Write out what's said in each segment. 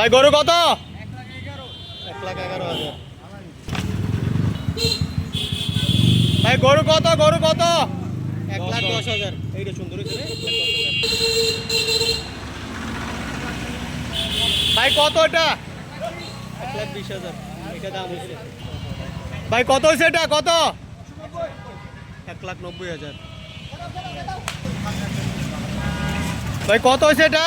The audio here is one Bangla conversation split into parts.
ভাই গরু কত? এক লাখ এগারো হাজার ভাই গরু কত? গরু কত? এক লাখ দশ হাজার। এইটা সুন্দর। ভাই কত এটা? এক লাখ বিশ হাজার। এটা দাম হয়েছে। ভাই কত হয়েছে এটা? কত? এক লাখ নব্বই হাজার। ভাই কত হয়েছে এটা?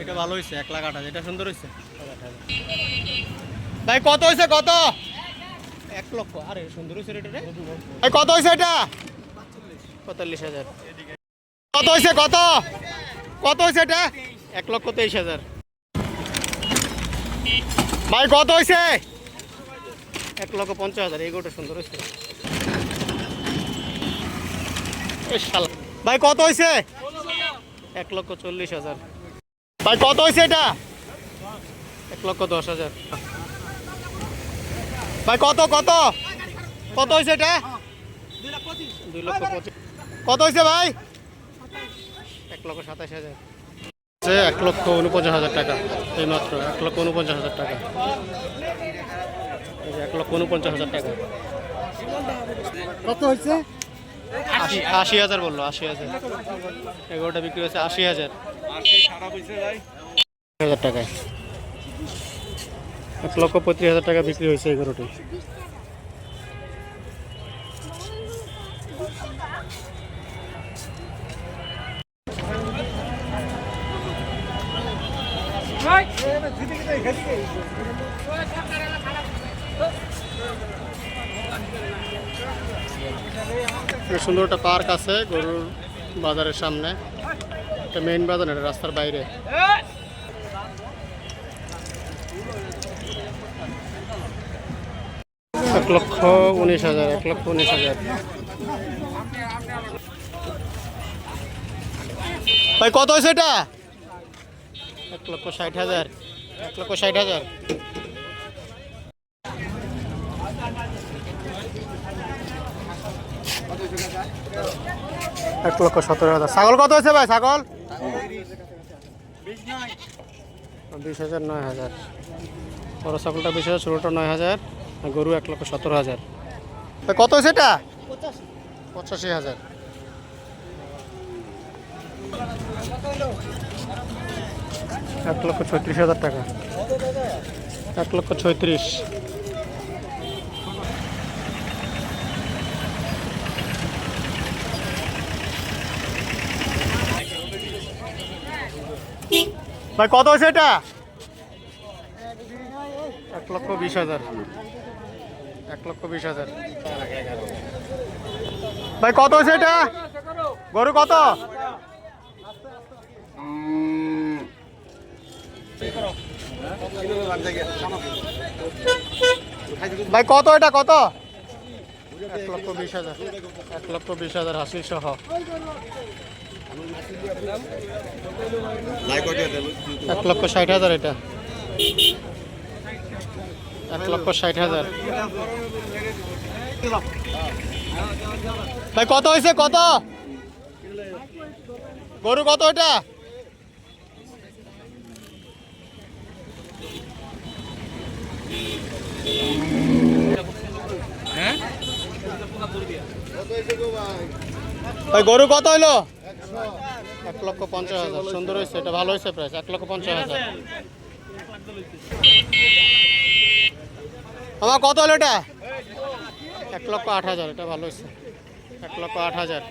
এটা ভালো হয়েছে এক লাখ আট হাজার এটা সুন্দর হয়েছে ভাই কত হয়েছে কত? এক লক্ষ আরে সুন্দর হয়েছে রেটে ভাই কত হয়েছে এটা? পঁয়তাল্লিশ হাজার। কত হয়েছে কত? কত হয়েছে এটা? এক লক্ষ তেইশ হাজার। ভাই কত হয়েছে এক লক্ষ পঞ্চাশ হাজার এই গোটা সুন্দর হয়েছে। ভাই কত হয়েছে এক লক্ষ চল্লিশ হাজার। ভাই কত হয়েছে এটা? এক লক্ষ দশ হাজার। ভাই কত কত? কত হয়েছে এটা? দুই লক্ষ পঁচিশ। কত হয়েছে ভাই? এক লক্ষ সাতাশ হাজার। এক লক্ষ উনপঞ্চাশ হাজার টাকা। এই মাত্র এক লক্ষ উনপঞ্চাশ হাজার টাকা। এই এক লক্ষ উনপঞ্চাশ হাজার টাকা। কত হয়েছে আশি হাজার বলল, আশি হাজার। এগারোটা বিক্রি হচ্ছে আশি হাজার। হাজার টাকায়। এক লক্ষ পঁয়ত্রিশ হাজার টাকা বিক্রি হয়েছে এগারোটি সুন্দর একটা পার্ক আছে গরুর বাজারের সামনে এটা মেইন বাজার না এটা রাস্তার বাইরে এক লক্ষ উনিশ হাজার এক লক্ষ উনিশ হাজার ভাই কত হয়েছে এটা? এক লক্ষ ষাট হাজার এক লক্ষ ষাট হাজার এক লক্ষ সতেরো হাজার। ছাগল কত হয়েছে ভাই? ছাগল? বিশ হাজার নয় হাজার। বড় ছাগলটা বিশ হাজার ষোলোটা নয় হাজার গরু এক লক্ষ সতেরো হাজার। কত হয়েছে এটা? পঁচাশি হাজার। এক লক্ষ ছত্রিশ হাজার টাকা। এক লক্ষ ছয়ত্রিশ ভাই, কত হয়েছে এটা? এক লক্ষ বিশ হাজার। এক লক্ষ বিশ হাজার। ভাই, কত হয়েছে এটা? গরু কত? ভাই, কত এটা, কত? এক লক্ষ বিশ হাজার। এক লক্ষ বিশ হাজার হাসিল সহ। এক লক্ষ ষাট হাজার এটা। এক লক্ষ ষাট হাজার। ভাই, কত হয়েছে? কত? গরু কত এটা ভাই, গরু কত হইল? এক লক্ষ পঞ্চাশ হাজার। সুন্দর হয়েছে, এটা ভালো হয়েছে প্রাইস এক লক্ষ পঞ্চাশ হাজার। আমার কত হলো এটা? এক লক্ষ আট হাজার, এটা ভালো হয়েছে। এক লক্ষ আট হাজার।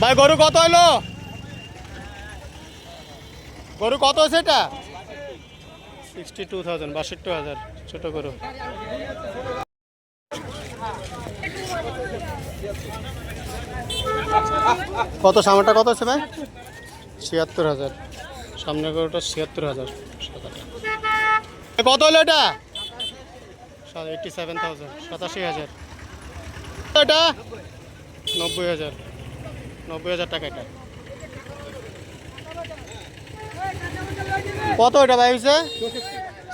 ভাই, গরু কত হইল গরু কত হয়েছে এটা? সিক্সটি টু থাউজেন্ড বাষট্টি হাজার ছোট গরু। কত সামনেটা কত আছে ভাই? ছিয়াত্তর হাজার। সামনের গরুটা ছিয়াত্তর হাজার। কত হলো এটা? এইটটি সেভেন থাউজেন্ড সাতাশি হাজার। এটা? নব্বই হাজার। নব্বই হাজার টাকা এটা। কত এটা ভাই হয়েছে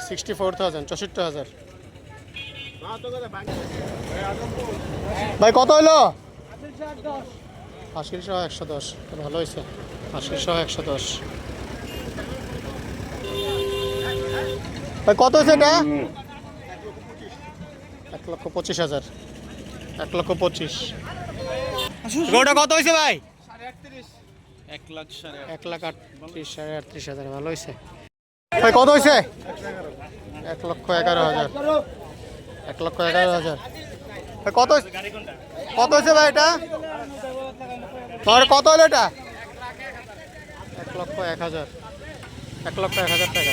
সিক্সটি ফোর থাউজেন্ড চৌষট্টি হাজার। ভাই কত হইল? আশিশো একশো দশ ভালো হয়েছে আশিশো একশো দশ। ভাই কত হয়েছে এটা? এক লক্ষ পঁচিশ হাজার এক লক্ষ পঁচিশ। গোটা কত হয়েছে ভাই? এক লাখ আটত্রিশ। সাড়ে আটত্রিশ হাজার ভালো হয়েছে ভাই, কত হয়েছে এক লক্ষ এগারো হাজার। এক লক্ষ এগারো হাজার। কত? কত হয়েছে ভাই এটা? তোমার কত হলো এটা? এক লক্ষ এক হাজার। এক লক্ষ এক হাজার টাকা।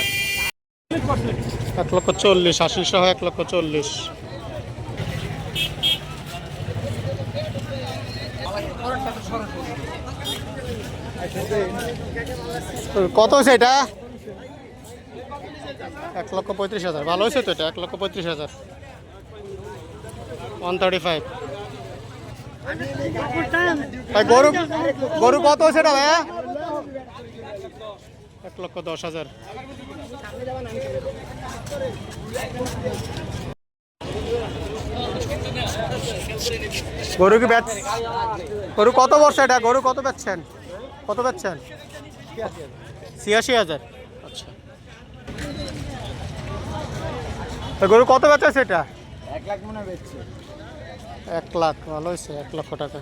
এক লক্ষ চল্লিশ, আশি সহ এক লক্ষ চল্লিশ। কত হয়েছে এটা? এক লক্ষ পঁয়ত্রিশ হাজার। ভালো হয়েছে তো এটা? এক লক্ষ পঁয়ত্রিশ হাজার। ওয়ান থার্টি ফাইভ ভাই, গরু গরু কত হয়েছে এটা ভাইয়া? এক লক্ষ দশ হাজার। গরু কি বেচ গরু কত বর্ষ এটা? গরু কত বেচছেন? কত বেচছেন? ছিয়াশি হাজার। তা গরু কত বেচা সেটা এক লাখ মনে বেচছে। এক লাখ ভালো হয়েছে এক লক্ষ টাকা।